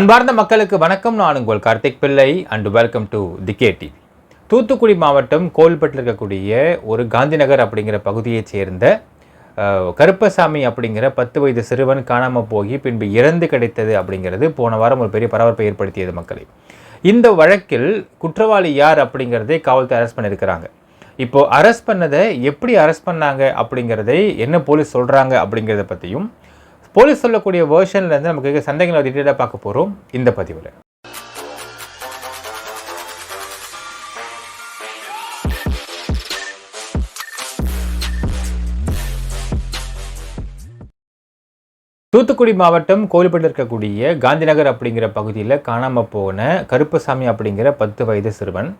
அன்பார்ந்த மக்களுக்கு வணக்கம். நான் உங்கள் Karthik Pillai and welcome to the K TV Thoothukudi மாவட்டம் கோல்பட்டில் இருக்கக்கூடிய ஒரு காந்திநகர் அப்படிங்கிற பகுதியைச் சேர்ந்த கருப்பசாமி அப்படிங்கிற பத்து வயது சிறுவன் காணாமல் போய் பின்பு இறந்து கிடைத்தது அப்படிங்கிறது போன வாரம் ஒரு பெரிய பரபரப்பை ஏற்படுத்தியது மக்களை. இந்த வழக்கில் குற்றவாளி யார் அப்படிங்கிறதை காவல்துறை அரெஸ்ட் பண்ணியிருக்கிறாங்க. இப்போது அரெஸ்ட் பண்ணதை எப்படி அரெஸ்ட் பண்ணாங்க அப்படிங்கிறதை என்ன போலீஸ் சொல்கிறாங்க அப்படிங்கிறத பற்றியும் போலீஸ் சொல்லக்கூடிய வேர்ஷன்ல இருந்து நமக்கு சந்தேகங்களை டீட்டெயிலாக பார்க்க போகிறோம் இந்த பதிவில். தூத்துக்குடி மாவட்டம் கோயில்பட்டில் இருக்கக்கூடிய காந்திநகர் அப்படிங்கிற பகுதியில் காணாமல் போன கருப்புசாமி அப்படிங்கிற பத்து வயது சிறுவன்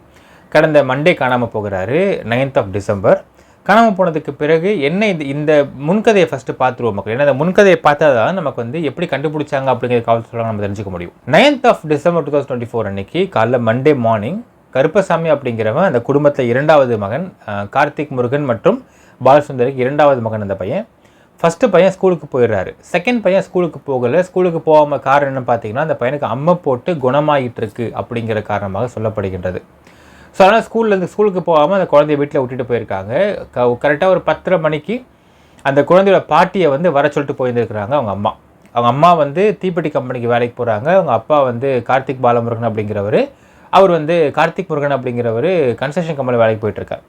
கடந்த மண்டே காணாமல் போகிறாரு நைன்த் ஆஃப் டிசம்பர் காணாமல் போனதுக்கு பிறகு என்ன இந்த இந்த முன்கதையை ஃபஸ்ட்டு பார்த்துருவோம் மக்கள். ஏன்னா அந்த முன்கதையை பார்த்தா தான் நமக்கு வந்து எப்படி கண்டுபிடிச்சாங்க அப்படிங்கிற காவல்துறை நம்ம தெரிஞ்சுக்க முடியும். Ninth of December two thousand twenty four அன்னைக்கு காலைல மண்டே மார்னிங் கருப்பசாமி அப்படிங்கிறவன் அந்த குடும்பத்தில் இரண்டாவது மகன் கார்த்திக் முருகன் மற்றும் பாலசுந்தரிக்கு இரண்டாவது மகன் அந்த பையன். ஃபஸ்ட்டு பையன் ஸ்கூலுக்கு போயிடுறாரு. செகண்ட் பையன் ஸ்கூலுக்கு போகலை. ஸ்கூலுக்கு போகாமல் காரணம் என்ன பார்த்தீங்கன்னா அந்த பையனுக்கு அம்மை போட்டு குணமாயிட்டு இருக்கு அப்படிங்கிற காரணமாக சொல்லப்படுகின்றது. ஸோ அதனால் ஸ்கூல்லேருந்து ஸ்கூலுக்கு போகாமல் அந்த குழந்தைய வீட்டில் விட்டுட்டு போயிருக்காங்க. கரெக்டாக ஒரு பத்தரை மணிக்கு அந்த குழந்தையோட பாட்டியை வந்து வர சொல்லிட்டு போயிருந்துருக்குறாங்க அவங்க அம்மா. அவங்க அம்மா வந்து தீப்பெட்டி கம்பெனிக்கு வேலைக்கு போகிறாங்க அவங்க அப்பா வந்து கார்த்திக் பாலமுருகன் அப்படிங்கிறவர். அவர் வந்து கார்த்திக் முருகன் அப்படிங்கிறவர் கன்ஸ்ட்ரக்ஷன் கம்பெனியில் வேலைக்கு போயிட்டுருக்கார்.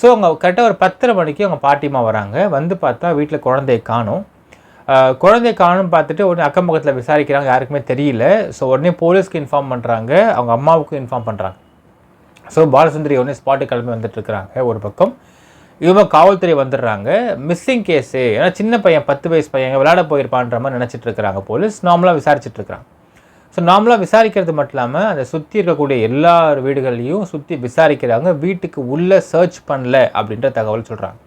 ஸோ அவங்க கரெக்டாக ஒரு பத்தரை மணிக்கு அவங்க பாட்டிமா வராங்க. வந்து பார்த்தா வீட்டில் குழந்தைய காணும். குழந்தைய காணும் பார்த்துட்டு உடனே அக்கம் பக்கத்தில் விசாரிக்கிறாங்க. யாருக்குமே தெரியல. ஸோ உடனே போலீஸ்க்கு இன்ஃபார்ம் பண்ணுறாங்க அவங்க அம்மாவுக்கு இன்ஃபார்ம் பண்ணுறாங்க ஸோ பாலசுந்தரி உடனே ஸ்பாட்டு கிளம்பி வந்துட்டுருக்குறாங்க ஒரு பக்கம். இவங்க காவல்துறை வந்துடுறாங்க. மிஸ்ஸிங் கேஸு ஏன்னா சின்ன பையன் பத்து வயசு பையன் விளையாட போயிருப்பான்ற மாதிரி நினச்சிட்டு இருக்கிறாங்க போலீஸ் நார்மலாக விசாரிச்சுட்டு இருக்கிறாங்க ஸோ நார்மலாக விசாரிக்கிறது மட்டும் இல்லாமல் அதை சுற்றி இருக்கக்கூடிய எல்லா வீடுகள்லையும் சுற்றி விசாரிக்கிறாங்க. வீட்டுக்கு உள்ளே சர்ச் பண்ணல அப்படின்ற தகவல் சொல்கிறாங்க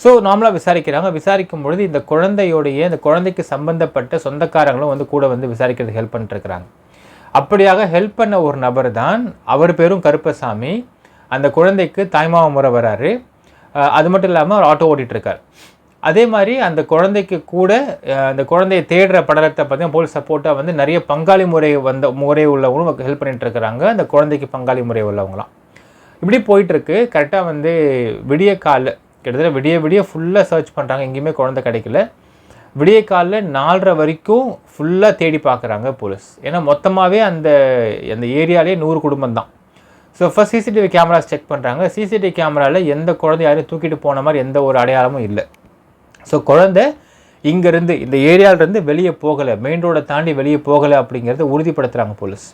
ஸோ நார்மலாக விசாரிக்கிறாங்க. விசாரிக்கும் பொழுது இந்த குழந்தையோடைய இந்த குழந்தைக்கு சம்பந்தப்பட்ட சொந்தக்காரங்களும் வந்து கூட வந்து விசாரிக்கிறதுக்கு ஹெல்ப் பண்ணிட்டுருக்குறாங்க. அப்படியாக ஹெல்ப் பண்ண ஒரு நபர் தான் அவர் பேரும் கருப்பசாமி. அந்த குழந்தைக்கு தாய்மாவ முறை வராரு. அது மட்டும் இல்லாமல் அவர் ஆட்டோ ஓட்டிகிட்ருக்கார் அதே மாதிரி அந்த குழந்தைக்கு கூட அந்த குழந்தையை தேடுற படலத்தை பார்த்தீங்கன்னா போலீஸ் சப்போர்ட்டாக வந்து நிறைய பங்காளி முறை வந்த முறை உள்ளவங்களும் ஹெல்ப் பண்ணிட்டு இருக்கிறாங்க. அந்த குழந்தைக்கு பங்காளி முறை உள்ளவங்களாம். இப்படி போயிட்டுருக்கு. கரெக்டாக வந்து விடிய காலைல கிட்டத்தட்ட விடிய விடிய ஃபுல்லாக சர்ச் பண்ணுறாங்க எங்கேயுமே குழந்தை கிடைக்கல. விடிய காலில் நாலரை வரைக்கும் ஃபுல்லாக தேடி பார்க்குறாங்க போலீஸ் ஏன்னா மொத்தமாகவே அந்த அந்த ஏரியாலே நூறு குடும்பம் தான் so first CCTV cameras check பண்ணுறாங்க சிசிடிவி கேமராவில் எந்த குழந்தை யாரையும் தூக்கிட்டு போன மாதிரி எந்த ஒரு அடையாளமும் இல்லை. ஸோ குழந்தை இங்கேருந்து இந்த ஏரியாவிலேருந்து வெளியே போகலை மெயின் ரோடை தாண்டி வெளியே போகலை அப்படிங்கிறத உறுதிப்படுத்துகிறாங்க போலீஸ்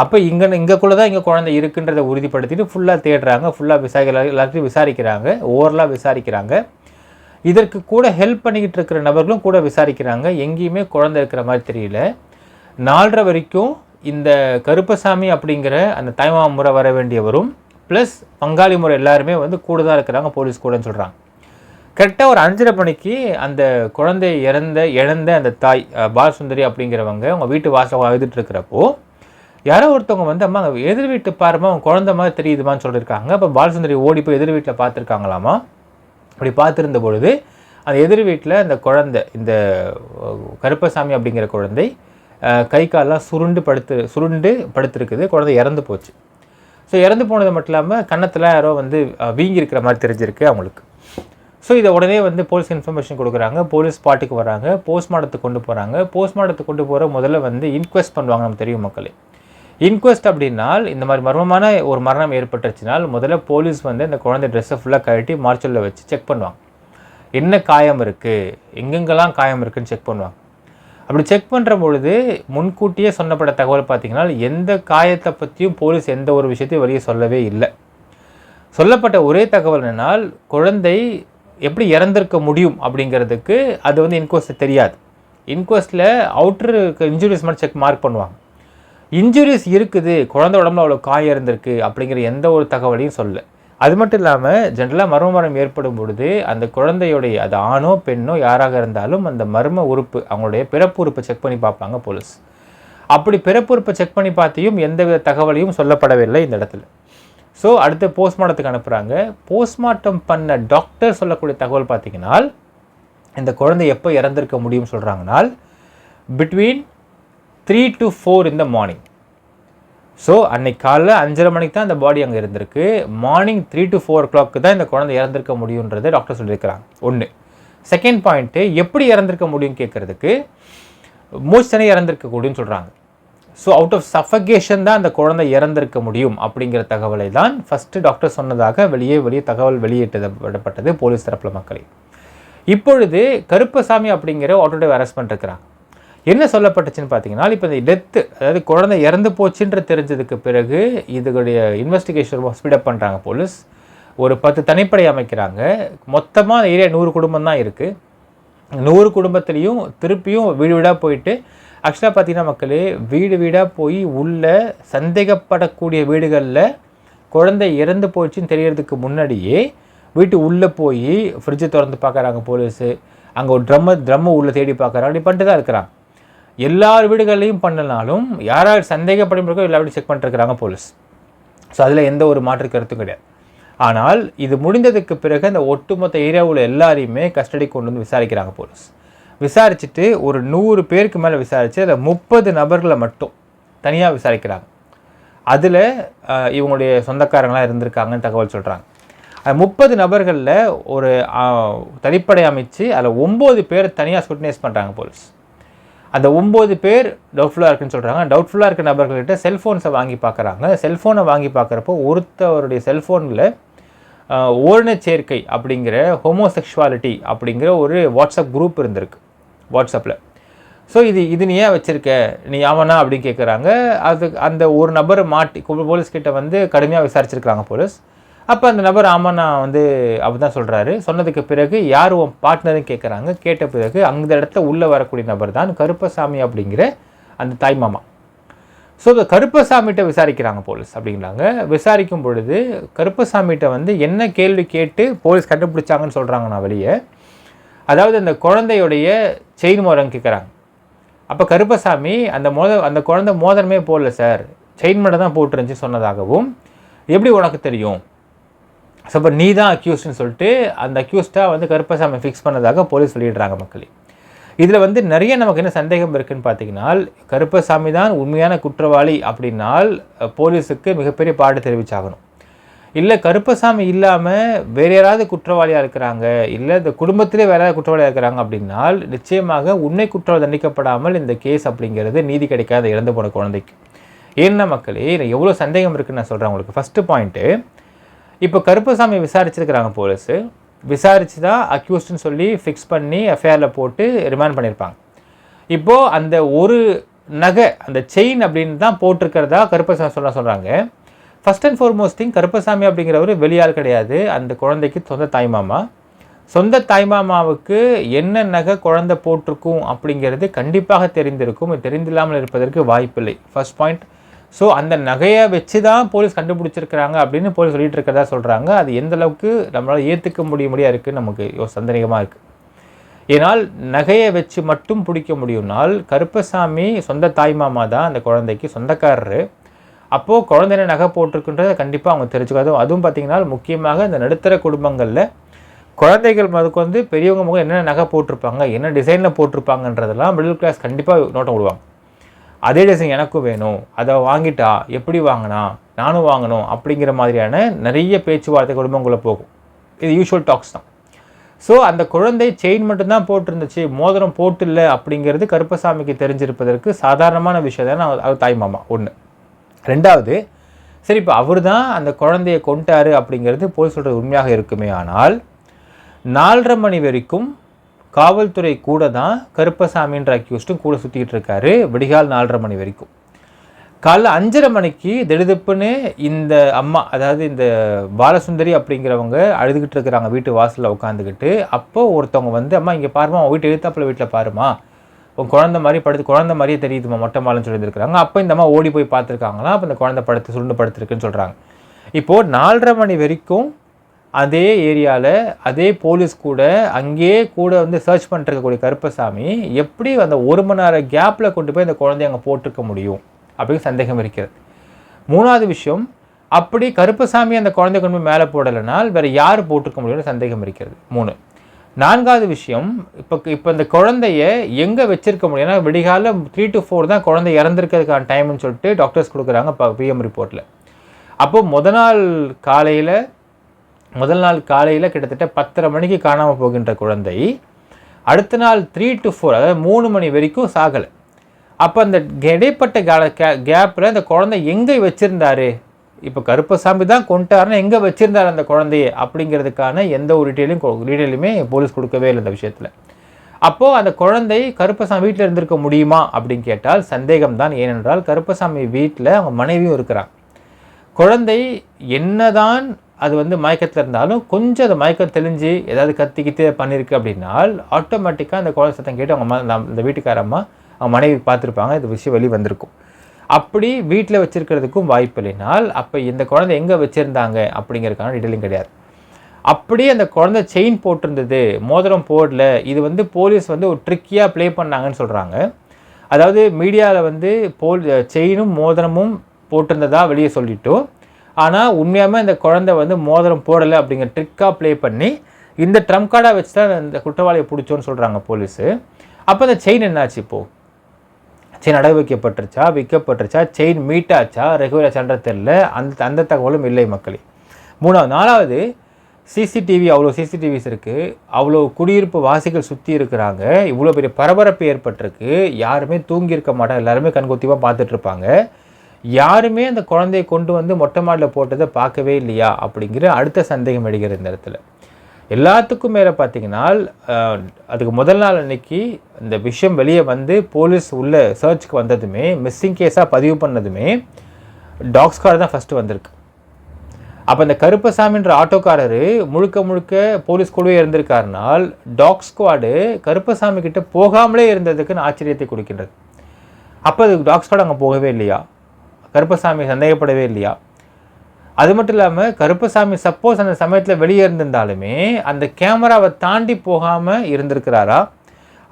அப்போ இங்கே இங்கேக்குள்ளே தான் இங்கே குழந்தை இருக்குன்றதை உறுதிப்படுத்திட்டு ஃபுல்லாக தேடுறாங்க. ஃபுல்லாக விசாரி எல்லாத்தையும் விசாரிக்கிறாங்க. ஓவரலாக விசாரிக்கிறாங்க. இதற்கு கூட ஹெல்ப் பண்ணிக்கிட்டு இருக்கிற நபர்களும் கூட விசாரிக்கிறாங்க. எங்கேயுமே குழந்தை இருக்கிற மாதிரி தெரியல. நாலரை வரைக்கும் இந்த கருப்பசாமி அப்படிங்கிற அந்த தாய்மாமா முறை வர வேண்டியவரும் ப்ளஸ் பங்காளி முறை எல்லாருமே வந்து கூட தான் இருக்கிறாங்க போலீஸ் கூடன்னு சொல்கிறாங்க கரெக்டாக ஒரு அஞ்சரை மணிக்கு அந்த குழந்தை இறந்த இழந்த அந்த தாய் பாலசுந்தரி அப்படிங்கிறவங்க அவங்க வீட்டு வாசல் அழுதுட்டு இருக்கிறப்போ யாரோ ஒருத்தவங்க வந்து அம்மா எதிர் வீட்டு பாருமா அவங்க குழந்தை மாதிரி தெரியுதுமான்னு சொல்லியிருக்காங்க. அப்போ பாலசுந்தரி ஓடி போய் எதிர் வீட்டில் பார்த்துருக்காங்களாமா? அப்படி பார்த்துருந்த பொழுது அந்த எதிர் வீட்டில் அந்த குழந்தை இந்த கருப்பசாமி அப்படிங்கிற குழந்தை கை காலெல்லாம் சுருண்டு படுத்து சுருண்டு படுத்துருக்குது. குழந்தை இறந்து போச்சு. ஸோ இறந்து போனது மட்டும் இல்லாமல் கன்னத்தில் யாரோ வந்து வீங்கியிருக்கிற மாதிரி தெரிஞ்சிருக்கு அவங்களுக்கு. ஸோ இதை உடனே வந்து போலீஸ் இன்ஃபர்மேஷன் கொடுக்குறாங்க. போலீஸ் ஸ்பாட்டுக்கு வராங்க. போஸ்ட்மார்ட்டத்துக்கு கொண்டு போகிறாங்க போஸ்ட்மார்ட்டத்துக்கு கொண்டு போகிற முதல்ல வந்து இன்கொஸ்ட் பண்ணுவாங்க நம்ம தெரியும் மக்களே. இன்கொஸ்ட் அப்படின்னால் இந்த மாதிரி மர்மமான ஒரு மரணம் ஏற்பட்டுச்சுனால் முதல்ல போலீஸ் வந்து இந்த குழந்தை ட்ரெஸ்ஸை ஃபுல்லாக கழட்டி மார்ச்சலில் வச்சு செக் பண்ணுவாங்க. என்ன காயம் இருக்குது எங்கெங்கெல்லாம் காயம் இருக்குதுன்னு செக் பண்ணுவாங்க. அப்படி செக் பண்ணுற பொழுது முன்கூட்டியே சொன்னப்பட்ட தகவல் பார்த்தீங்கன்னா எந்த காயத்தை பற்றியும் போலீஸ் எந்த ஒரு விஷயத்தையும் வெளியே சொல்லவே இல்லை. சொல்லப்பட்ட ஒரே தகவல் என்னன்னால் குழந்தை எப்படி இறந்திருக்க முடியும் அப்படிங்கிறதுக்கு அது வந்து இன்கொஸ்ட் தெரியாது. இன்கொஸ்ட்டில் அவுட்ரு இன்ஜுரிஸ் மட்டும் செக் மார்க் பண்ணுவாங்க. இன்ஜுரிஸ் இருக்குது குழந்தை உடம்புல அவ்வளோ காயம் இருந்திருக்கு அப்படிங்கிற எந்த ஒரு தகவலையும் சொல்ல அது மட்டும் இல்லாமல் ஜென்ரலாக மர்ம மரம் ஏற்படும் பொழுது அந்த குழந்தையுடைய அது ஆணோ பெண்ணோ யாராக இருந்தாலும் அந்த மர்ம உறுப்பு அவங்களுடைய பிறப்பு உறுப்பை செக் பண்ணி பார்ப்பாங்க போலீஸ். அப்படி பிறப்பு உறுப்பை செக் பண்ணி பார்த்தியும் எந்தவித தகவலையும் சொல்லப்படவில்லை இந்த இடத்துல. ஸோ அடுத்து போஸ்ட்மார்ட்டத்துக்கு அனுப்புகிறாங்க போஸ்ட்மார்ட்டம் பண்ண டாக்டர் சொல்லக்கூடிய தகவல் பார்த்தீங்கன்னா இந்த குழந்தை எப்போ இறந்திருக்க முடியும்னு சொல்கிறாங்கனால் பிட்வீன் த்ரீ டு ஃபோர் இந்த மார்னிங் ஸோ அன்னைக்கு காலைல அஞ்சரை மணிக்கு தான் இந்த பாடி அங்கே இருந்திருக்கு. Morning three to four o'clock தான் இந்த குழந்தை இறந்திருக்க முடியுன்றதை டாக்டர் சொல்லியிருக்கிறாங்க. ஒன்று செகண்ட் பாயிண்ட்டு எப்படி இறந்திருக்க முடியும்னு கேட்குறதுக்கு மூச்சனை இறந்துருக்க முடியும்னு சொல்கிறாங்க ஸோ அவுட் ஆஃப் சஃபகேஷன் தான் அந்த குழந்தை இறந்திருக்க முடியும் அப்படிங்கிற தகவலை தான் ஃபஸ்ட்டு டாக்டர் சொன்னதாக வெளியே வெளியே தகவல் வெளியிட்டப்பட்டது போலீஸ் தரப்பில் மக்களை. இப்பொழுது கருப்பசாமி அப்படிங்கிற ஆட்டோடைய அரெஸ்ட் பண்ணிருக்கிறாங்க என்ன சொல்லப்பட்டுச்சுன்னு பார்த்தீங்கன்னா இப்போ இந்த டெத்து அதாவது குழந்தை இறந்து போச்சுன்ற தெரிஞ்சதுக்கு பிறகு இதுடைய இன்வெஸ்டிகேஷன் ஸ்பீடப் பண்ணுறாங்க போலீஸ் ஒரு பத்து தனிப்படை அமைக்கிறாங்க. மொத்தமாக ஏரியா நூறு குடும்பம் தான் இருக்குது நூறு குடும்பத்துலேயும் திருப்பியும் வீடு வீடாக போயிட்டு ஆக்சுவலாக பார்த்தீங்கன்னா மக்களே வீடு வீடாக போய் உள்ள சந்தேகப்படக்கூடிய வீடுகளில் குழந்தை இறந்து போச்சுன்னு தெரியறதுக்கு முன்னாடியே வீட்டு உள்ளே போய் ஃப்ரிட்ஜை திறந்து பார்க்குறாங்க போலீஸு அங்கே ஒரு ட்ரம்மை ட்ரம்மை உள்ளே தேடி பார்க்குறாங்க. அப்படி பண்ணிட்டு தான் இருக்கிறாங்க. எல்லார் வீடுகள்லையும் பண்ணனாலும் யாராவது சந்தேகப்படும் எல்லா வீடும் செக் பண்ணிருக்கிறாங்க போலீஸ் ஸோ அதில் எந்த ஒரு மாற்று கருத்தும் கிடையாது. ஆனால் இது முடிந்ததுக்கு பிறகு அந்த ஒட்டுமொத்த ஏரியாவில் எல்லாரையுமே கஸ்டடி கொண்டு வந்து விசாரிக்கிறாங்க போலீஸ் விசாரிச்சுட்டு ஒரு நூறு பேருக்கு மேலே விசாரித்து அதில் முப்பது நபர்களை மட்டும் தனியாக விசாரிக்கிறாங்க. அதில் இவங்களுடைய சொந்தக்காரங்களாக இருந்திருக்காங்கன்னு தகவல் சொல்கிறாங்க முப்பது நபர்களில் ஒரு தனிப்படை அமைச்சு அதில் ஒம்பது பேர் தனியாக ஸ்குட்னைஸ் பண்ணுறாங்க போலீஸ் அந்த ஒம்பது பேர் டவுட்ஃபுல்லாக இருக்குன்னு சொல்கிறாங்க டவுட்ஃபுல்லாக இருக்க நபர்கள்கிட்ட செல்ஃபோன்ஸை வாங்கி பார்க்குறாங்க. செல்ஃபோனை வாங்கி பார்க்குறப்போ ஒருத்தவருடைய செல்ஃபோனில் ஓரண சேர்க்கை அப்படிங்கிற ஹோமோசெக்ஷுவாலிட்டி அப்படிங்கிற ஒரு வாட்ஸ்அப் குரூப் இருந்திருக்கு. வாட்ஸ்அப்பில் ஸோ இது இது நீ ஏன் வச்சுருக்க? நீ அவனா அப்படின்னு கேட்குறாங்க அது அந்த ஒரு நபரை மாட்டி போலீஸ்கிட்ட வந்து கடுமையாக விசாரிச்சிருக்கிறாங்க போலீஸ். அப்போ அந்த நபர் ஆமாம் நான் வந்து அப்படி தான் சொல்கிறாரு சொன்னதுக்கு பிறகு யார் உன் பார்ட்னர்னு கேட்குறாங்க கேட்ட பிறகு அந்த இடத்த உள்ளே வரக்கூடிய நபர் தான் கருப்பசாமி அப்படிங்கிற அந்த தாய்மாமா ஸோ இந்த கருப்பசாமிகிட்ட விசாரிக்கிறாங்க போலீஸ் அப்படிங்கிறாங்க. விசாரிக்கும் பொழுது கருப்பசாமிகிட்ட வந்து என்ன கேள்வி கேட்டு போலீஸ் கண்டுபிடிச்சாங்கன்னு சொல்கிறாங்க நான் வெளியே. அதாவது அந்த குழந்தையுடைய செயின் மோதிரம் கேட்குறாங்க அப்போ கருப்பசாமி அந்த மோத அந்த குழந்தை மோதிரமே போடல சார். செயின் மட்டும் தான் போட்டுருந்துச்சு சொன்னதாகவும் எப்படி உனக்கு தெரியும்? ஸோ இப்போ நீ தான் அக்யூஸ்ட்னு சொல்லிட்டு அந்த அக்யூஸ்டாக வந்து கருப்பசாமி ஃபிக்ஸ் பண்ணதாக போலீஸ் சொல்லிடுறாங்க மக்களே. இதில் வந்து நிறைய நமக்கு என்ன சந்தேகம் இருக்குன்னு பார்த்தீங்கன்னா கருப்பசாமி தான் உண்மையான குற்றவாளி அப்படின்னால் போலீஸுக்கு மிகப்பெரிய பாடு தெரிவிச்சாகணும். இல்லை கருப்பசாமி இல்லாமல் வேறு யாராவது குற்றவாளியாக இருக்கிறாங்க இல்லை இந்த குடும்பத்திலே வேறு யாராவது குற்றவாளியாக இருக்கிறாங்க அப்படின்னால் நிச்சயமாக உண்மை குற்றவாளி தண்டிக்கப்படாமல் இந்த கேஸ் அப்படிங்கிறது நீதி கிடைக்காத இறந்து போன குழந்தைக்கு. ஏன்னா மக்களே எவ்வளோ சந்தேகம் இருக்குன்னு நான் சொல்கிறேன் உங்களுக்கு. ஃபஸ்ட்டு பாயிண்ட்டு இப்போ கருப்பசாமி விசாரிச்சிருக்கிறாங்க போலீஸு. விசாரித்து தான் அக்யூஸ்ட்னு சொல்லி ஃபிக்ஸ் பண்ணி எஃப்ஐஆரில் போட்டு ரிமாண்ட் பண்ணியிருப்பாங்க இப்போது அந்த ஒரு நகை அந்த செயின் அப்படின்னு தான் போட்டிருக்கிறதா கருப்பசாமி சொல்ல சொல்கிறாங்க first and foremost thing Karuppasamy அப்படிங்கிறவர் வெளியால் கிடையாது. அந்த குழந்தைக்கு சொந்த தாய்மாமா சொந்த தாய்மாமாவுக்கு என்ன நகை குழந்தை போட்டிருக்கும் அப்படிங்கிறது கண்டிப்பாக தெரிந்திருக்கும். தெரிந்தில்லாமல் இருப்பதற்கு வாய்ப்பில்லை. ஃபர்ஸ்ட் பாயிண்ட் ஸோ அந்த நகையை வச்சு தான் போலீஸ் கண்டுபிடிச்சிருக்கிறாங்க அப்படின்னு போலீஸ் சொல்லிட்டு இருக்கிறதா சொல்கிறாங்க அது எந்த அளவுக்கு நம்மளால் ஏற்றுக்க முடிய முடியாது இருக்குன்னு நமக்கு சந்தேகமாக இருக்குது ஏன்னால் நகையை வச்சு மட்டும் பிடிக்க முடியும்னால் கருப்பசாமி சொந்த தாய்மாமா தான் அந்த குழந்தைக்கு சொந்தக்காரரு. அப்போது குழந்தைன நகை போட்டிருக்குன்றதை கண்டிப்பாக அவங்க தெரிஞ்சுக்காதும் அதுவும் பார்த்திங்கன்னா முக்கியமாக இந்த நடுத்தர குடும்பங்களில் குழந்தைகள் முதக்கு வந்து பெரியவங்க முகம் என்னென்ன நகை போட்டிருப்பாங்க என்ன டிசைனில் போட்டிருப்பாங்கன்றதெல்லாம் மிடில் கிளாஸ் கண்டிப்பாக நோட்டம் விடுவாங்க. அதே டிசைன் எனக்கும் வேணும். அதை வாங்கிட்டா எப்படி வாங்கினா நானும் வாங்கணும் அப்படிங்கிற மாதிரியான நிறைய பேச்சுவார்த்தை குடும்பங்களை போகும். இது யூஷுவல் டாக்ஸ் தான். ஸோ அந்த குழந்தை செயின் மட்டும்தான் போட்டிருந்துச்சு மோதிரம் போட்டு அப்படிங்கிறது கருப்பசாமிக்கு தெரிஞ்சிருப்பதற்கு சாதாரணமான விஷயம் தான் அவர் தாய் மாமா. ஒன்று ரெண்டாவது சரி இப்போ அவர் தான் அந்த குழந்தையை கொண்டாரு அப்படிங்கிறது போலீஸ் சொல்கிறது உண்மையாக இருக்குமே ஆனால் நாலரை மணி வரைக்கும் காவல்துறை கூட தான் கருப்பசாமின்ற அக்யூஸ்டும் கூட சுற்றிக்கிட்டு இருக்காரு விடிகால் நாலரை மணி வரைக்கும். காலைல அஞ்சரை மணிக்கு திடுதுப்புன்னு இந்த அம்மா அதாவது இந்த பாலசுந்தரி அப்படிங்கிறவங்க அழுதுகிட்டு இருக்கிறாங்க வீட்டு வாசலில் உட்காந்துக்கிட்டு அப்போ ஒருத்தவங்க வந்து அம்மா இங்கே பாருமா உங்கள் வீட்டு எழுத்தாப்பில் வீட்டில் பாருமா உன் குழந்த மாதிரி படுத்து குழந்த மாதிரியே தெரியுதுமா மொட்டை மாலன்னு சொல்லியிருக்கிறாங்க அப்போ இந்த அம்மா ஓடி போய் பார்த்துருக்காங்களா அப்போ இந்த குழந்தை படுத்து சுருண்டு படுத்துருக்குன்னு சொல்கிறாங்க இப்போது நாலரை மணி வரைக்கும் அதே ஏரியாவில் அதே போலீஸ் கூட அங்கேயே கூட வந்து சர்ச் பண்ணிருக்கக்கூடிய கருப்பசாமி எப்படி அந்த ஒரு மணி நேரம் கேப்பில் கொண்டு போய் அந்த குழந்தைய அங்கே போட்டிருக்க முடியும்? அப்படின்னு சந்தேகம் இருக்கிறது. மூணாவது விஷயம் அப்படி கருப்பசாமி அந்த குழந்தை கொண்டு போய் மேலே போடலைனால் வேறு யார் போட்டிருக்க முடியும்னு சந்தேகம் இருக்கிறது. மூணு. நான்காவது விஷயம் இப்போ இப்போ இந்த குழந்தைய எங்கே வச்சிருக்க முடியும்? ஏன்னா விடிகால த்ரீ டு ஃபோர் தான் குழந்தை இறந்துருக்கிறதுக்கான டைம்னு சொல்லிட்டு டாக்டர்ஸ் கொடுக்குறாங்க இப்போ பிஎம் ரிப்போர்ட்டில் அப்போது முத நாள் காலையில் முதல் நாள் காலையில் கிட்டத்தட்ட பத்தரை மணிக்கு காணாமல் போகின்ற குழந்தை அடுத்த நாள் த்ரீ டு ஃபோர் அதாவது மூணு மணி வரைக்கும் சாகலை. அப்போ அந்த இடைப்பட்ட கேப்பில் அந்த குழந்தை எங்கே வச்சுருந்தாரு? இப்போ கருப்பசாமி தான் கொண்டாருன்னா எங்கே வச்சுருந்தார் அந்த குழந்தைய? அப்படிங்கிறதுக்கான எந்த ஒரு டீட்டெயிலும் டீட்டெயிலுமே போலீஸ் கொடுக்கவே இல்லை இந்த விஷயத்தில். அப்போது அந்த குழந்தை கருப்பசாமி வீட்டில் இருந்திருக்க முடியுமா அப்படின்னு கேட்டால் சந்தேகம் தான். ஏனென்றால் கருப்பசாமி வீட்டில் அவங்க மனைவியும் இருக்கிறாங்க. குழந்தை என்னதான் அது வந்து மயக்கத்தில் இருந்தாலும் கொஞ்சம் அந்த மயக்கம் தெளிஞ்சு ஏதாவது கத்திக்கிட்டு பண்ணியிருக்கு அப்படின்னால் ஆட்டோமேட்டிக்காக அந்த குழந்தை சத்தம் கேட்டு அவங்க இந்த வீட்டுக்காரம்மா அவங்க மனைவி பார்த்துருப்பாங்க இந்த விஷயம் வெளியே வந்திருக்கும். அப்படி வீட்டில் வச்சுருக்கிறதுக்கும் வாய்ப்பு இல்லைனால் அப்போ இந்த குழந்தை எங்கே வச்சுருந்தாங்க அப்படிங்கிறதுக்கான டீட்டெயிலும் கிடையாது. அப்படியே அந்த குழந்தை செயின் போட்டிருந்தது மோதிரம் போடல இது வந்து போலீஸ் வந்து ஒரு ட்ரிக்கியாக ப்ளே பண்ணாங்கன்னு சொல்கிறாங்க அதாவது மீடியாவில் வந்து போல் செயினும் மோதிரமும் போட்டிருந்ததா வெளியே சொல்லிவிட்டோம் ஆனால் உண்மையாமல் இந்த குழந்தை வந்து மோதிரம் போடலை அப்படிங்கிற ட்ரிக்காக ப்ளே பண்ணி இந்த ட்ரம்ப் கார்டாக வச்சு தான் இந்த குற்றவாளியை பிடிச்சோன்னு சொல்கிறாங்க போலீஸு அப்போ அந்த செயின் என்னாச்சு இப்போது செயின் அடகு வைக்கப்பட்டுருச்சா விற்கப்பட்டுருச்சா? செயின் மீட்டாச்சா? ரெகுலராச்சான்ற தெரில அந்த அந்த தகவலும் இல்லை மக்களே. மூணாவது நாலாவது சிசிடிவி அவ்வளோ சிசிடிவிஸ் இருக்குது அவ்வளோ குடியிருப்பு வாசிகள் சுற்றி இருக்கிறாங்க. இவ்வளோ பெரிய பரபரப்பு ஏற்பட்டிருக்கு. யாருமே தூங்கியிருக்க மாட்டாங்க. எல்லாருமே கண்கொத்தியமாக பார்த்துட்ருப்பாங்க யாருமே அந்த குழந்தையை கொண்டு வந்து மொட்டை மாடில் போட்டதை பார்க்கவே இல்லையா அப்படிங்கிற அடுத்த சந்தேகம் எடுக்கிற இந்த இடத்துல. எல்லாத்துக்கும் மேலே பார்த்தீங்கன்னா அதுக்கு முதல் நாள் அன்னைக்கு இந்த விஷயம் வெளியே வந்து போலீஸ் உள்ள சர்ச்சுக்கு வந்ததுமே மிஸ்ஸிங் கேஸாக பதிவு பண்ணதுமே டாக்ஸ் ஸ்குவாட் தான் ஃபஸ்ட்டு வந்திருக்கு. அப்போ இந்த கருப்பசாமின்ற ஆட்டோக்காரர் முழுக்க முழுக்க போலீஸ் கூடவே இருந்திருக்காருனால் டாக் ஸ்குவாடு கருப்பசாமி கிட்ட போகாமலே இருந்ததுக்குன்னு ஆச்சரியத்தை கொடுக்கின்றது. அப்போ அது டாக் ஸ்குவாட் அங்கே போகவே இல்லையா? கருப்பசாமி சந்தேகப்படவே இல்லையா? அது மட்டும் இல்லாமல் கருப்பசாமி சப்போஸ் அந்த சமயத்தில் வெளியே இருந்திருந்தாலுமே அந்த கேமராவை தாண்டி போகாமல் இருந்திருக்கிறாரா?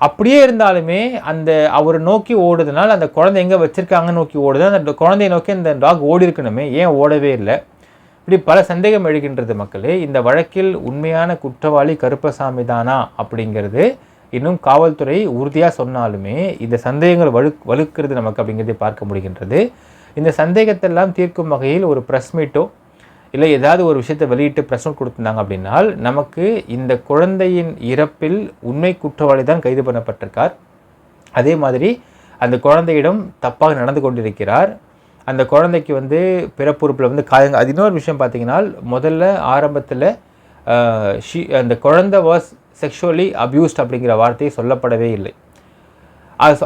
அப்படியே இருந்தாலுமே அந்த அவர் நோக்கி ஓடுதுனால அந்த குழந்தை எங்கே வச்சுருக்காங்க நோக்கி ஓடுது. அந்த குழந்தைய நோக்கி அந்த டாக் ஓடி இருக்கணுமே ஏன் ஓடவே இல்லை? இப்படி பல சந்தேகம் எழுகின்றது மக்களே இந்த வழக்கில் உண்மையான குற்றவாளி கருப்பசாமி தானா அப்படிங்கிறது இன்னும் காவல்துறை உறுதியாக சொன்னாலுமே இந்த சந்தேகங்கள் வலு வலுக்கிறது நமக்கு அப்படிங்கிறதை பார்க்க முடிகின்றது. இந்த சந்தேகத்தெல்லாம் தீர்க்கும் வகையில் ஒரு ப்ரெஸ் மீட்டோ இல்லை ஏதாவது ஒரு விஷயத்தை வெளியிட்டு ப்ரெஸ் நோட் கொடுத்துருந்தாங்க அப்படின்னால் நமக்கு இந்த குழந்தையின் இறப்பில் உண்மை குற்றவாளி தான் கைது பண்ணப்பட்டிருக்கார். அதே மாதிரி அந்த குழந்தையிடம் தப்பாக நடந்து கொண்டிருக்கிறார். அந்த குழந்தைக்கு வந்து பிறப்புறுப்பில் வந்து காயங்க அது இன்னொரு விஷயம் பார்த்தீங்கன்னா முதல்ல ஆரம்பத்தில் ஷி அந்த குழந்தை வாஸ் செக்ஷுவலி அப்யூஸ்ட் அப்படிங்கிற வார்த்தையை சொல்லப்படவே இல்லை.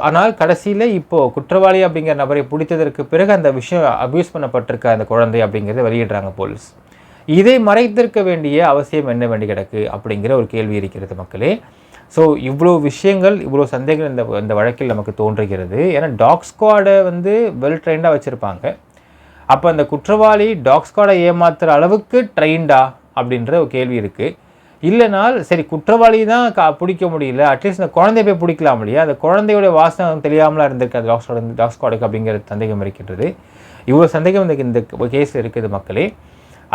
ஆனால் கடைசியில் இப்போது குற்றவாளி அப்படிங்கிற நபரை பிடித்ததற்கு பிறகு அந்த விஷயம் அப்யூஸ் பண்ணப்பட்டிருக்க அந்த குழந்தை அப்படிங்கிறத வெளியிடுறாங்க போலீஸ். இதை மறைத்திருக்க வேண்டிய அவசியம் என்ன வேண்டி கிடக்கு அப்படிங்கிற ஒரு கேள்வி இருக்கிறது மக்களே. ஸோ இவ்வளோ விஷயங்கள் இவ்வளோ சந்தேகங்கள் இந்த இந்த வழக்கில் நமக்கு தோன்றுகிறது. ஏன்னா டாக் ஸ்குவாடை வந்து வெல் ட்ரெயின்டாக வச்சுருப்பாங்க. அப்போ அந்த குற்றவாளி டாக் ஸ்குவாடை ஏமாத்துகிற அளவுக்கு ட்ரெயின்டா அப்படின்ற ஒரு கேள்வி இருக்குது இல்லைனால் சரி குற்றவாளி தான் கா பிடிக்க முடியல. அட்லீஸ்ட் இந்த குழந்தைய போய் பிடிக்கலாம் இல்லையா? அந்த குழந்தையோட வாசனை தெரியாமலாம் இருந்திருக்கு. அது டாக்ஸ் அப்படிங்கிற சந்தேகம் இருக்கின்றது இவ்வளோ சந்தேகம் இந்த இந்த கேஸில் இருக்குது மக்களே.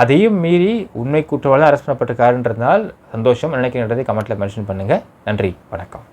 அதையும் மீறி உண்மை குற்றவாளி அரெஸ்ட் பண்ணப்பட்டிருக்காருன்றதுனால் சந்தோஷம். நினைக்கின்றதை கமெண்ட்டில் மென்ஷன் பண்ணுங்கள் நன்றி. வணக்கம்.